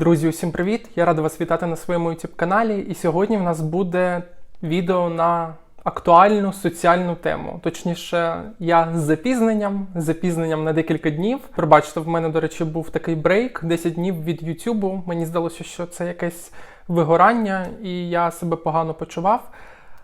Друзі, усім привіт! Я радий вас вітати на своєму youtube каналі. І сьогодні в нас буде відео на актуальну соціальну тему. Точніше, я з запізненням, з запізненням на декілька днів. Пробачте, в мене, до речі, був такий брейк 10 днів від Ютубу. Мені здалося, що це якесь вигорання, і я себе погано почував.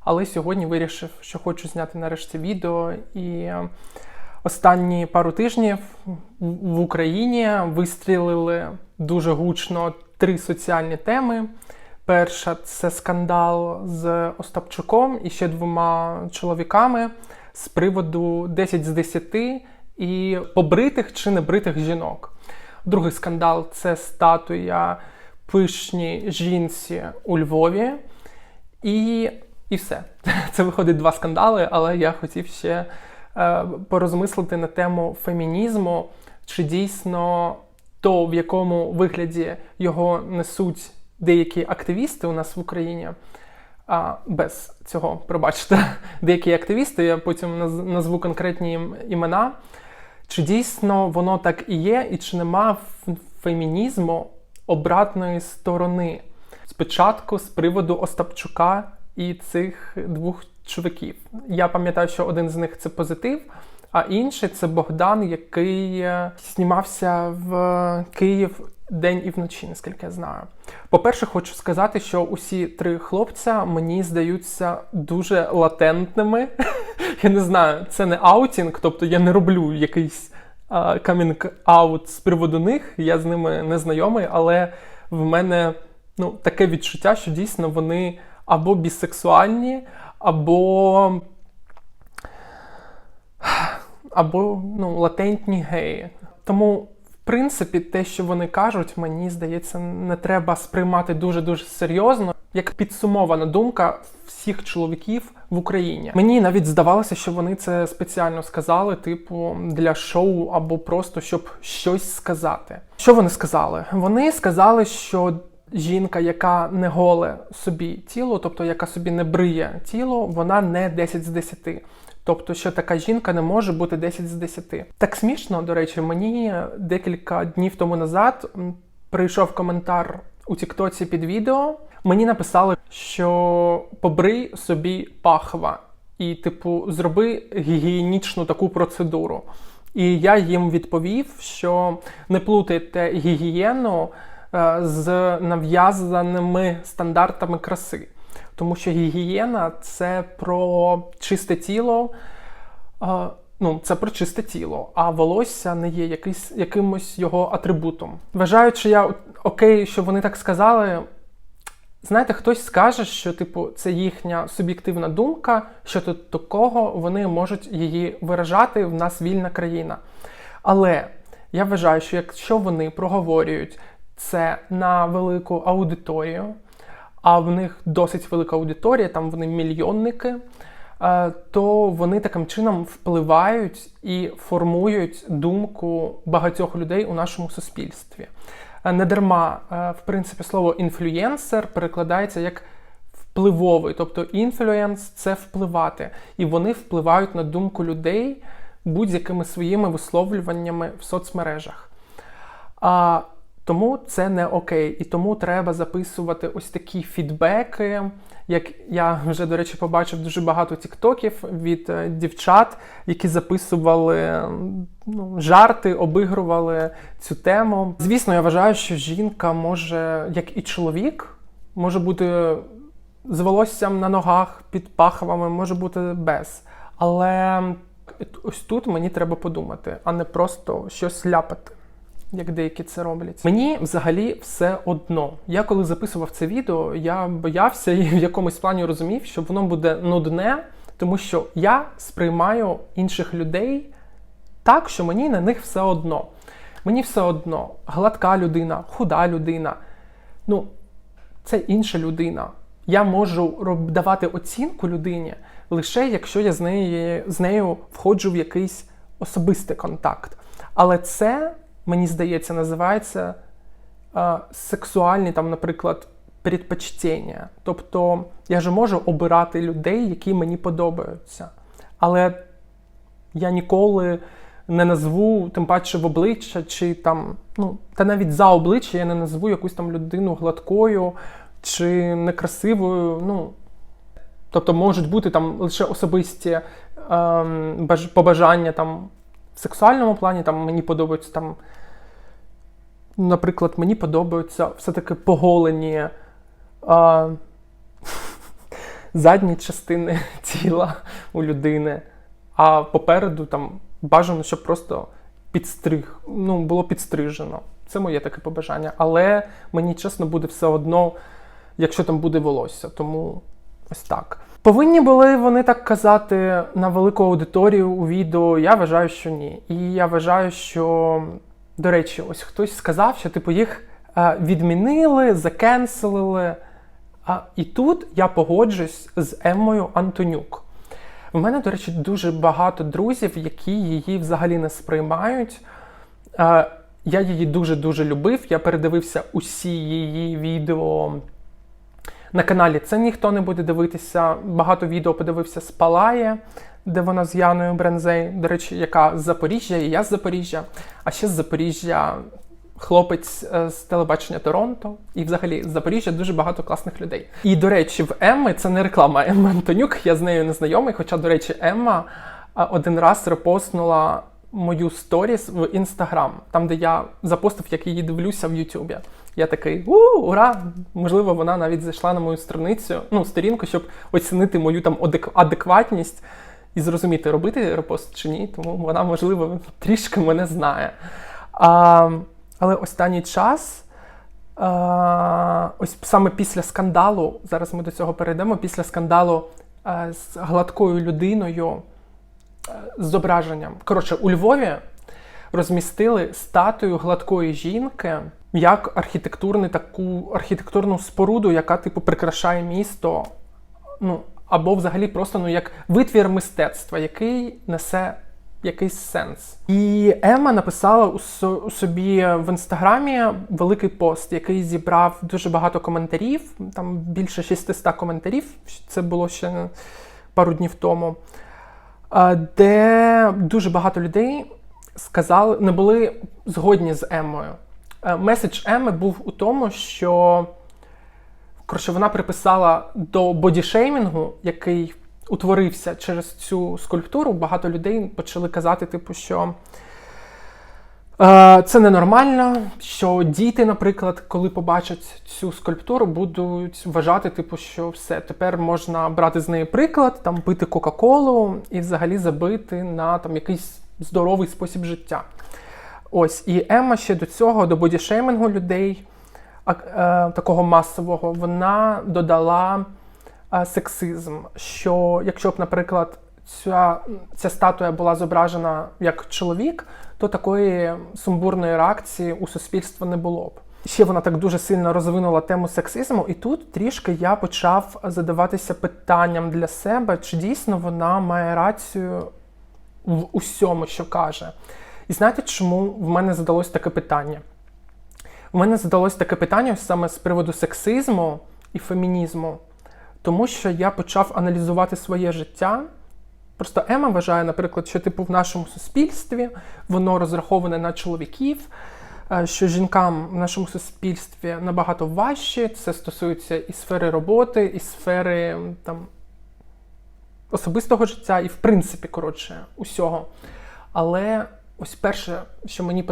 Але сьогодні вирішив, що хочу зняти нарешті відео і. Останні пару тижнів в Україні вистрілили дуже гучно три соціальні теми. Перша це скандал з Остапчуком і ще двома чоловіками з приводу 10 з 10 і побритих чи небритих жінок. Другий скандал це статуя пишній жінці у Львові. І, і все. Це виходить два скандали, але я хотів ще порозмислити на тему фемінізму, чи дійсно то, в якому вигляді його несуть деякі активісти у нас в Україні. А, без цього, пробачте, деякі активісти, я потім назву конкретні імена. Чи дійсно воно так і є, і чи нема фемінізму обратної сторони? Спочатку з приводу Остапчука і цих двох чуваків. Я пам'ятаю, що один з них це позитив, а інший це Богдан, який е, знімався в Київ день і вночі, наскільки я знаю. По-перше, хочу сказати, що усі три хлопця мені здаються дуже латентними. Я не знаю, це не аутінг, тобто я не роблю якийсь камінг аут з приводу них. Я з ними не знайомий, але в мене ну, таке відчуття, що дійсно вони або бісексуальні, або. або ну, латентні геї. Тому, в принципі, те, що вони кажуть, мені здається, не треба сприймати дуже-дуже серйозно, як підсумована думка всіх чоловіків в Україні. Мені навіть здавалося, що вони це спеціально сказали, типу, для шоу або просто щоб щось сказати. Що вони сказали? Вони сказали, що жінка, яка не голе собі тіло, тобто яка собі не бриє тіло, вона не 10 з 10. Тобто, що така жінка не може бути 10 з 10. Так смішно, до речі, мені декілька днів тому назад прийшов коментар у Тіктоці під відео. Мені написали, що побрий собі пахва і, типу, зроби гігієнічну таку процедуру. І я їм відповів, що не плутайте гігієну з нав'язаними стандартами краси. Тому що гігієна це про чисте тіло, е, ну, це про чисте тіло, а волосся не є якийсь, якимось його атрибутом. Вважаючи я окей, що вони так сказали. Знаєте, хтось скаже, що типу це їхня суб'єктивна думка, що тут такого вони можуть її виражати. В нас вільна країна. Але я вважаю, що якщо вони проговорюють це на велику аудиторію, а в них досить велика аудиторія, там вони мільйонники, е, то вони таким чином впливають і формують думку багатьох людей у нашому суспільстві. Е, Не дарма, е, в принципі, слово інфлюєнсер перекладається як впливовий, тобто інфлюенс це впливати, і вони впливають на думку людей будь-якими своїми висловлюваннями в соцмережах. Тому це не окей. І тому треба записувати ось такі фідбеки. Як я вже, до речі, побачив дуже багато тіктоків від е, дівчат, які записували ну, жарти, обігрували цю тему. Звісно, я вважаю, що жінка може, як і чоловік, може бути з волоссям на ногах, під пахвами, може бути без. Але ось тут мені треба подумати, а не просто щось ляпати як деякі це роблять. Мені взагалі все одно. Я коли записував це відео, я боявся і в якомусь плані розумів, що воно буде нудне, тому що я сприймаю інших людей так, що мені на них все одно. Мені все одно гладка людина, худа людина. Ну, це інша людина. Я можу давати оцінку людині лише якщо я з нею, з нею входжу в якийсь особистий контакт. Але це, мені здається, називається сексуальні, там, наприклад, предпочтення. Тобто я ж можу обирати людей, які мені подобаються. Але я ніколи не назву, тим паче в обличчя, чи там, ну, та навіть за обличчя я не назву якусь там людину гладкою чи некрасивою. Ну, тобто можуть бути там лише особисті ем, побажання там в сексуальному плані, там мені подобаються там. Наприклад, мені подобаються все-таки поголені а, задні частини тіла у людини, а попереду там бажано, щоб просто підстриг, ну, було підстрижено. Це моє таке побажання. Але мені чесно буде все одно, якщо там буде волосся. Тому ось так. Повинні були вони так казати на велику аудиторію у відео. Я вважаю, що ні. І я вважаю, що, до речі, ось хтось сказав, що типу їх е, відмінили, закенселили. І тут я погоджуюсь з Еммою Антонюк. У мене, до речі, дуже багато друзів, які її взагалі не сприймають. Е, я її дуже-дуже любив. Я передивився усі її відео на каналі. Це ніхто не буде дивитися. Багато відео подивився з Палає, де вона з Яною Брензей, до речі, яка з Запоріжжя, і я з Запоріжжя. А ще з Запоріжжя хлопець е, з телебачення Торонто. І взагалі з Запоріжжя дуже багато класних людей. І, до речі, в Емми це не реклама Емми Антонюк, я з нею не знайомий. Хоча, до речі, Емма е, один раз репостнула мою сторіс в інстаграм, там, де я запостив, як її дивлюся в Ютубі. Я такий у ура! Можливо, вона навіть зайшла на мою страницю, ну, сторінку, щоб оцінити мою там адекватність і зрозуміти, робити репост чи ні. Тому вона, можливо, трішки мене знає. А, але останній час, а, ось саме після скандалу, зараз ми до цього перейдемо, після скандалу а, з гладкою людиною з зображенням. Коротше, у Львові розмістили статую гладкої жінки як архітектурну таку архітектурну споруду, яка типу прикрашає місто. Ну, або взагалі просто ну, як витвір мистецтва, який несе якийсь сенс. І Ема написала у, собі в інстаграмі великий пост, який зібрав дуже багато коментарів, там більше 600 коментарів. Це було ще пару днів тому, де дуже багато людей сказали, не були згодні з Еммою. Е, Меседж Еми був у тому, що коротше, вона приписала до бодішеймінгу, який утворився через цю скульптуру. Багато людей почали казати, типу, що е, це ненормально, що діти, наприклад, коли побачать цю скульптуру, будуть вважати, типу, що все, тепер можна брати з неї приклад, там пити Кока-Колу і взагалі забити на там якийсь здоровий спосіб життя. Ось, і Емма ще до цього, до бодішеймінгу людей, е, такого масового, вона додала е, сексизм. Що якщо б, наприклад, ця, ця статуя була зображена як чоловік, то такої сумбурної реакції у суспільства не було б. Ще вона так дуже сильно розвинула тему сексизму, і тут трішки я почав задаватися питанням для себе, чи дійсно вона має рацію в усьому, що каже. І знаєте, чому в мене задалось таке питання? У мене задалось таке питання саме з приводу сексизму і фемінізму, тому що я почав аналізувати своє життя. Просто Ема вважає, наприклад, що типу в нашому суспільстві воно розраховане на чоловіків, е, що жінкам в нашому суспільстві набагато важче. Це стосується і сфери роботи, і сфери там особистого життя, і в принципі, коротше, усього. Але ось перше, що мені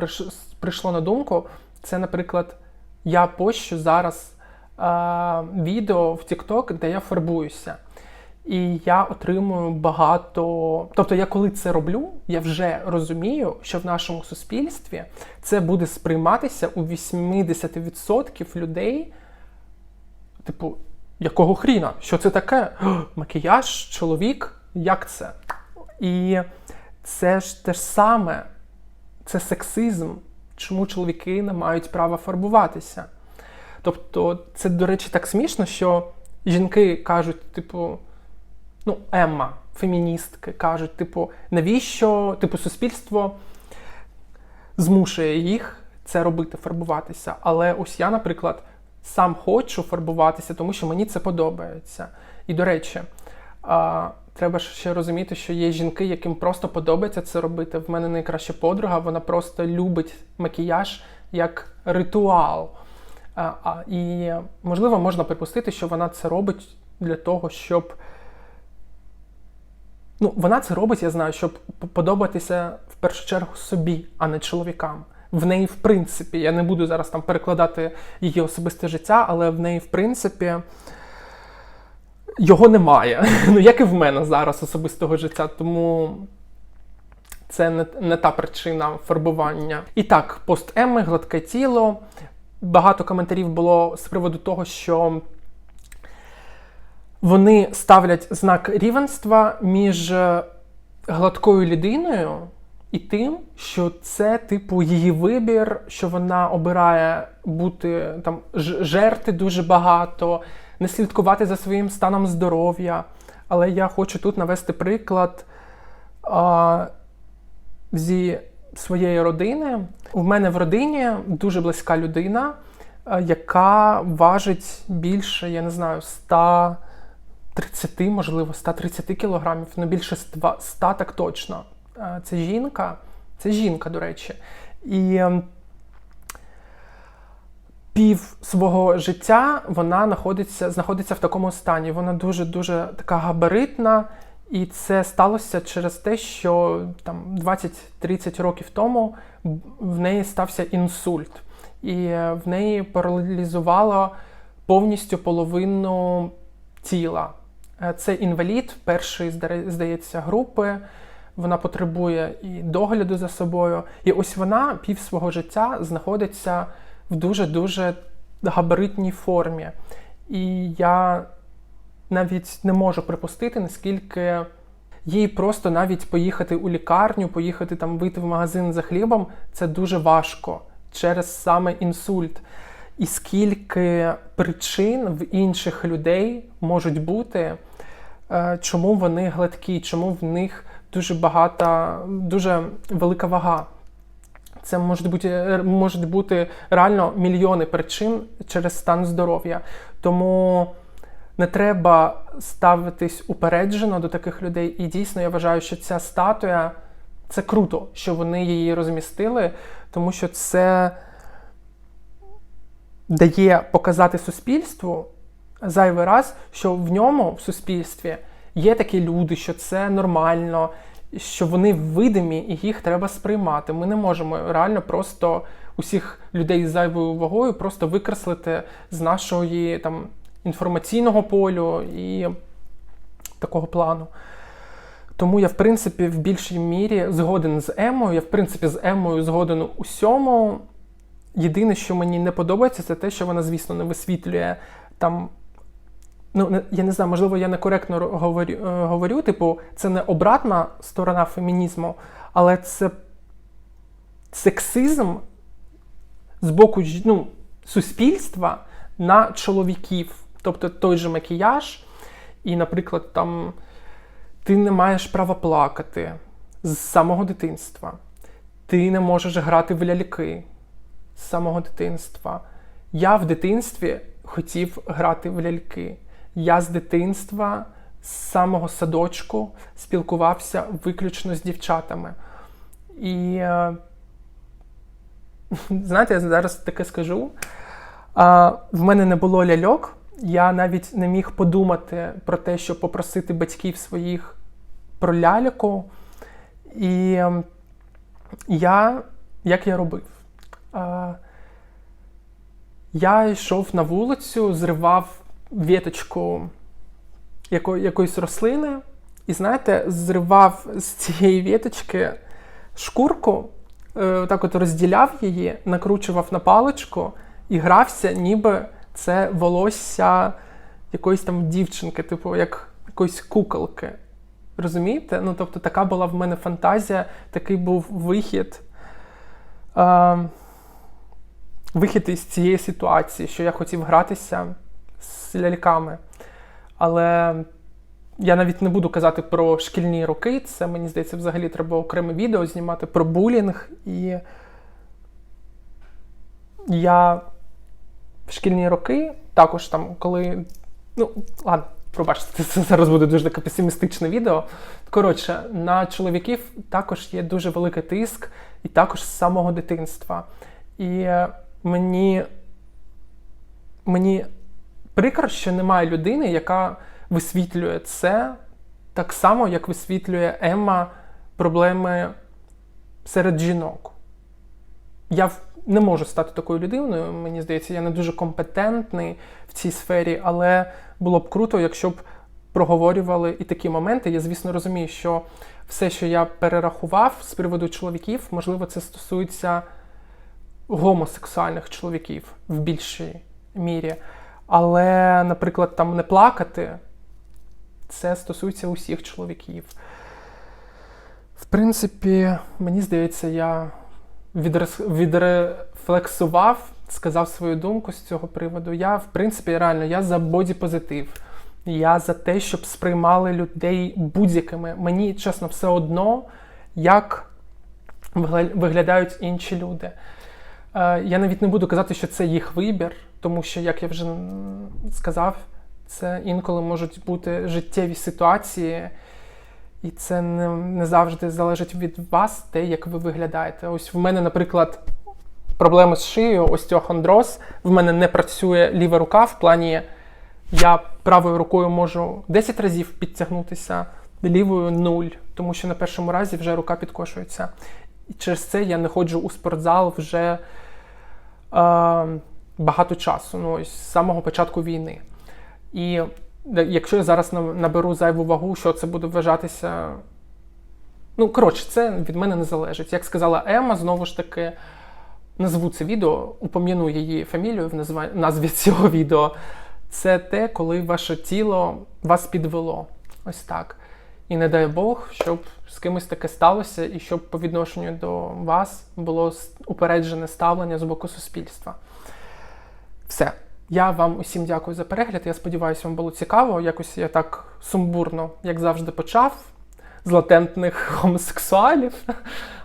прийшло на думку, це, наприклад, я пощу зараз е, відео в TikTok, де я фарбуюся. І я отримую багато. Тобто, я коли це роблю, я вже розумію, що в нашому суспільстві це буде сприйматися у 80% людей. Типу, якого хріна? Що це таке? Макіяж, чоловік? Як це? І це ж те ж саме, це сексизм. Чому чоловіки не мають права фарбуватися? Тобто, це, до речі, так смішно, що жінки кажуть, типу, ну, Емма, феміністки, кажуть, типу, навіщо типу, суспільство змушує їх це робити, фарбуватися. Але ось я, наприклад, сам хочу фарбуватися, тому що мені це подобається. І, до речі, треба ще розуміти, що є жінки, яким просто подобається це робити. В мене найкраща подруга, вона просто любить макіяж як ритуал. І можливо можна припустити, що вона це робить для того, щоб. Ну, вона це робить, я знаю, щоб подобатися в першу чергу собі, а не чоловікам. В неї, в принципі, я не буду зараз там перекладати її особисте життя, але в неї, в принципі, його немає. Ну, як і в мене зараз особистого життя. Тому це не, не та причина фарбування. І так, пост Еми, гладке тіло. Багато коментарів було з приводу того, що вони ставлять знак рівенства між гладкою людиною і тим, що це, типу, її вибір, що вона обирає бути там жерти дуже багато, не слідкувати за своїм станом здоров'я. Але я хочу тут навести приклад а, зі своєї родини. У мене в родині дуже близька людина, яка важить більше, я не знаю, 130, можливо, 130 кілограмів, ну більше 100, 100 так точно. Це жінка, це жінка, до речі. І ем, пів свого життя вона знаходиться знаходиться в такому стані. Вона дуже-дуже така габаритна, і це сталося через те, що там 20-30 років тому в неї стався інсульт, і в неї паралізувало повністю половину тіла. Е, це інвалід першої, здається, групи. Вона потребує і догляду за собою. І ось вона пів свого життя знаходиться в дуже-дуже габаритній формі. І я навіть не можу припустити, наскільки їй просто навіть поїхати у лікарню, поїхати там вийти в магазин за хлібом це дуже важко через саме інсульт. І скільки причин в інших людей можуть бути, е, чому вони гладкі, чому в них дуже багата, дуже велика вага. Це можуть бути можуть бути реально мільйони причин через стан здоров'я. Тому не треба ставитись упереджено до таких людей. І дійсно я вважаю, що ця статуя це круто, що вони її розмістили, тому що це дає показати суспільству зайвий раз, що в ньому в суспільстві є такі люди, що це нормально, що вони видимі і їх треба сприймати. Ми не можемо реально просто усіх людей з зайвою вагою просто викреслити з нашої там інформаційного полю і такого плану. Тому я, в принципі, в більшій мірі згоден з Емою. Я, в принципі, з Емою згоден усьому. Єдине, що мені не подобається, це те, що вона, звісно, не висвітлює там ну я не знаю, можливо, я некоректно говорю, е, говорю, типу, це не обратна сторона фемінізму, але це сексизм з боку ну, суспільства на чоловіків. Тобто той же макіяж, і, наприклад, там ти не маєш права плакати з самого дитинства. Ти не можеш грати в ляльки з самого дитинства. Я в дитинстві хотів грати в ляльки. Я з дитинства, з самого садочку спілкувався виключно з дівчатами. І, е, знаєте, я зараз таке скажу. В мене не було ляльок, я навіть не міг подумати про те, щоб попросити батьків своїх про ляльку. І ем, я, як я робив? Я йшов на вулицю, зривав віточку яко, якоїсь рослини, і, знаєте, зривав з цієї віточки шкурку, е, так от розділяв її, накручував на паличку і грався, ніби це волосся якоїсь там дівчинки, типу, як якоїсь куколки. Розумієте? Ну, тобто, така була в мене фантазія, такий був вихід. Е, Вихід із цієї ситуації, що я хотів гратися з ляльками. Але я навіть не буду казати про шкільні роки. Це, мені здається, взагалі треба окреме відео знімати про булінг. І я в шкільні роки, також там, коли. Ну, ладно, Пробачте, це зараз буде дуже таке песимістичне відео. Коротше, на чоловіків також є дуже великий тиск, і також з самого дитинства. І мені, мені прикро, що немає людини, яка висвітлює це так само, як висвітлює Емма проблеми серед жінок. Я не можу стати такою людиною, мені здається, я не дуже компетентний в цій сфері, але було б круто, якщо б проговорювали і такі моменти. Я, звісно, розумію, що все, що я перерахував з приводу чоловіків, можливо, це стосується гомосексуальних чоловіків в більшій мірі. Але, наприклад, там не плакати, це стосується усіх чоловіків. В принципі, мені здається, я відрефлексував, сказав свою думку з цього приводу. Я, в принципі, реально я за бодіпозитив. Я за те, щоб сприймали людей будь-якими. Мені, чесно, все одно, як виглядають інші люди. Е, Я навіть не буду казати, що це їх вибір, тому що, як я вже сказав, це інколи можуть бути життєві ситуації, і це не, не завжди залежить від вас, те, як ви виглядаєте. Ось в мене, наприклад, проблеми з шиєю, остеохондроз. В мене не працює ліва рука в плані. Я правою рукою можу 10 разів підтягнутися, лівою 0, тому що на першому разі вже рука підкошується. І через це я не ходжу у спортзал вже багато часу, ну ось з самого початку війни. І якщо я зараз наберу зайву вагу, що це буде вважатися. Ну, коротше, це від мене не залежить. Як сказала Ема, знову ж таки, назву це відео, упом'яну її фамілію в назві цього відео. Це те, коли ваше тіло вас підвело. Ось так. І не дай Бог, щоб з кимось таке сталося, і щоб по відношенню до вас було упереджене ставлення з боку суспільства. Все. Я вам усім дякую за перегляд. Я сподіваюся, вам було цікаво. Якось я так сумбурно, як завжди, почав з латентних гомосексуалів,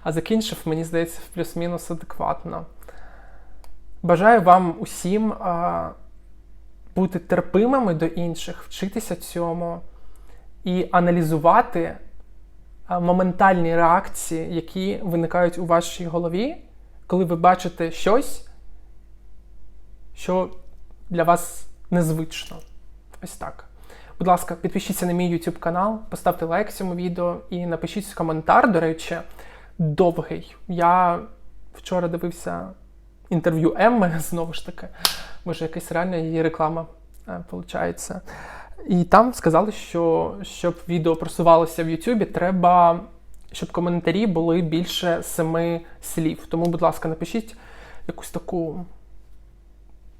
а закінчив, мені здається, в плюс-мінус адекватно. Бажаю вам усім а, бути терпимими до інших, вчитися цьому і аналізувати моментальні реакції, які виникають у вашій голові, коли ви бачите щось, що для вас незвично. Ось так. Будь ласка, підпишіться на мій YouTube канал, поставте лайк цьому відео і напишіть коментар, до речі, довгий. Я вчора дивився інтерв'ю Емми, знову ж таки, може, якась реальна її реклама виходить. І там сказали, що щоб відео просувалося в Ютубі, треба, щоб коментарі були більше семи слів. Тому, будь ласка, напишіть якусь таку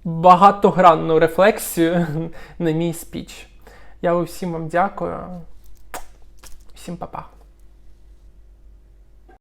багатогранну рефлексію на мій спіч. Я усім вам дякую. Всім па-па.